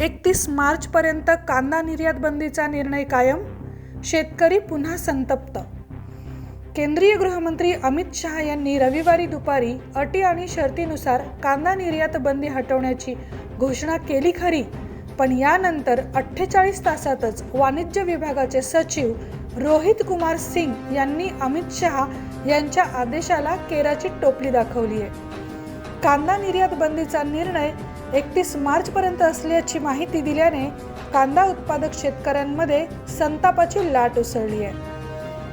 एकतीस मार्चपर्यंत कांदा निर्यात बंदीचा निर्णय कायम शेतकरी पुन्हा संतप्त. केंद्रीय गृहमंत्री अमित शहा यांनी रविवारी दुपारी अटी आणि शर्तीनुसार कांदा निर्यात बंदी हटवण्याची घोषणा केली खरी पण यानंतर अठ्ठेचाळीस तासातच वाणिज्य विभागाचे सचिव रोहित कुमार सिंग यांनी अमित शहा यांच्या आदेशाला केराची टोपली दाखवली आहे कांदा निर्यात बंदीचा निर्णय एकतीस मार्चपर्यंत असल्याची माहिती दिल्याने कांदा उत्पादक शेतकऱ्यांमध्ये संतापाची लाट उसळली आहे.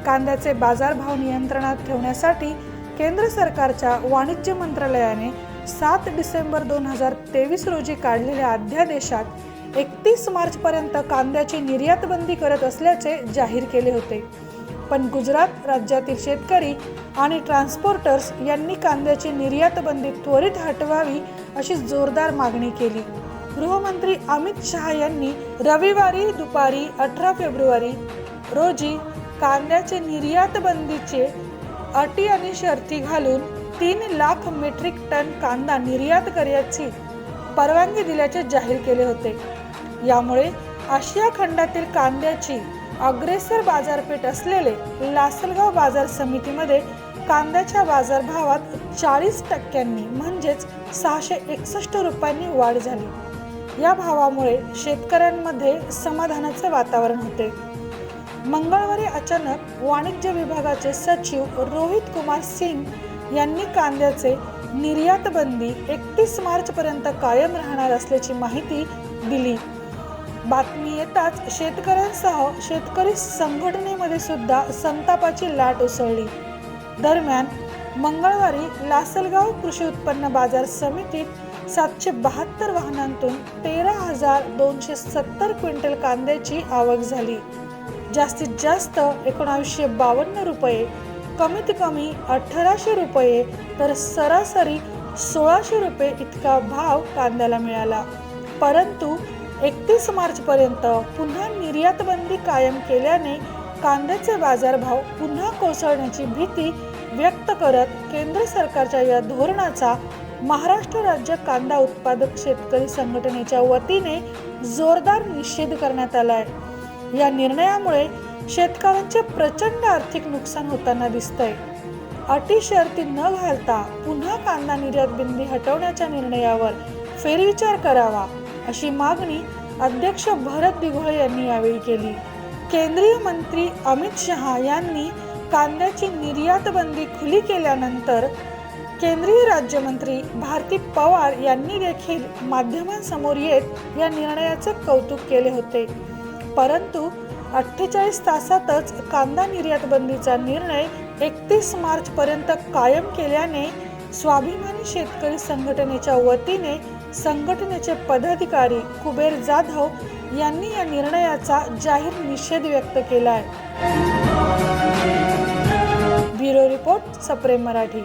कांद्याचे बाजारभाव नियंत्रणात ठेवण्यासाठी केंद्र सरकारच्या वाणिज्य मंत्रालयाने सात डिसेंबर दोन हजार तेवीस रोजी काढलेल्या अध्यादेशात एकतीस मार्चपर्यंत कांद्याची निर्यात बंदी करत असल्याचे जाहीर केले होते. पण गुजरात राज्यातील शेतकरी आणि ट्रान्सपोर्टर्स यांनी कांद्याची निर्यात बंदी त्वरित हटवावी अशी जोरदार मागणी केली. गृहमंत्री अमित शहा यांनी रविवारी दुपारी अठरा फेब्रुवारी रोजी कांद्याचे निर्यात बंदीचे अटी आणि शर्ती घालून तीन लाख मेट्रिक टन कांदा निर्यात करण्याची परवानगी दिल्याचे जाहीर केले होते. यामुळे आशिया खंडातील कांद्याची अग्रेसर बाजारपेठ असलेले लासलगाव बाजार समितीमध्ये कांद्याच्या बाजारभावात चाळीस टक्क्यांनी म्हणजेच सहाशे एकसष्ट रुपयांनी वाढ झाली. या भावामुळे शेतकऱ्यांमध्ये समाधानाचे वातावरण होते. मंगळवारी अचानक वाणिज्य विभागाचे सचिव रोहित कुमार सिंग यांनी कांद्याचे निर्यात बंदी एकतीस मार्च पर्यंत कायम राहणार असल्याची माहिती दिली. बातमी येताच शेतकऱ्यांसह शेतकरी संघटनेमध्ये सुद्धा संतापाची लाट उसळली. दरम्यान मंगळवारी लासलगाव कृषी उत्पन्न बाजार समितीत सातशे बहात्तर वाहनांतून तेरा हजार दोनशे सत्तर क्विंटल कांद्याची आवक झाली. जास्तीत जास्त एकोणावीसशे बावन्न रुपये कमीत कमी अठराशे रुपये तर सरासरी सोळाशे रुपये इतका भाव कांद्याला मिळाला. परंतु एकतीस मार्चपर्यंत पुन्हा निर्यातबंदी कायम केल्याने कांद्याचे बाजारभाव पुन्हा कोसळण्याची भीती व्यक्त करत केंद्र सरकारच्या या धोरणाचा महाराष्ट्र राज्य कांदा उत्पादक शेतकरी संघटनेच्या वतीने जोरदार निषेध करण्यात आला आहे या निर्णयामुळे शेतकऱ्यांचे प्रचंड आर्थिक नुकसान होताना दिसतंय. अटी शर्ती न घालता पुन्हा कांदा निर्यात बंदी हटवण्याच्या निर्णयावर फेरविचार करावा अशी मागणी अध्यक्ष भरत दिघोळे यांनी यावेळी केली. केंद्रीय मंत्री अमित शहा यांनी कांद्याची निर्यात बंदी खुली केल्यानंतर केंद्रीय राज्यमंत्री भारती पवार यांनी देखील माध्यमांसमोर येत या निर्णयाचे कौतुक केले होते. परंतु अठ्ठेचाळीस तासातच कांदा निर्यात बंदीचा निर्णय एकतीस मार्च पर्यंत कायम केल्याने स्वाभिमानी शेतकरी संघटनेच्या वतीने संघटनेचे पदाधिकारी कुबेर जाधव यांनी या निर्णयाचा जाहीर निषेध व्यक्त केला आहे ब्युरो रिपोर्ट सप्रेम मराठी.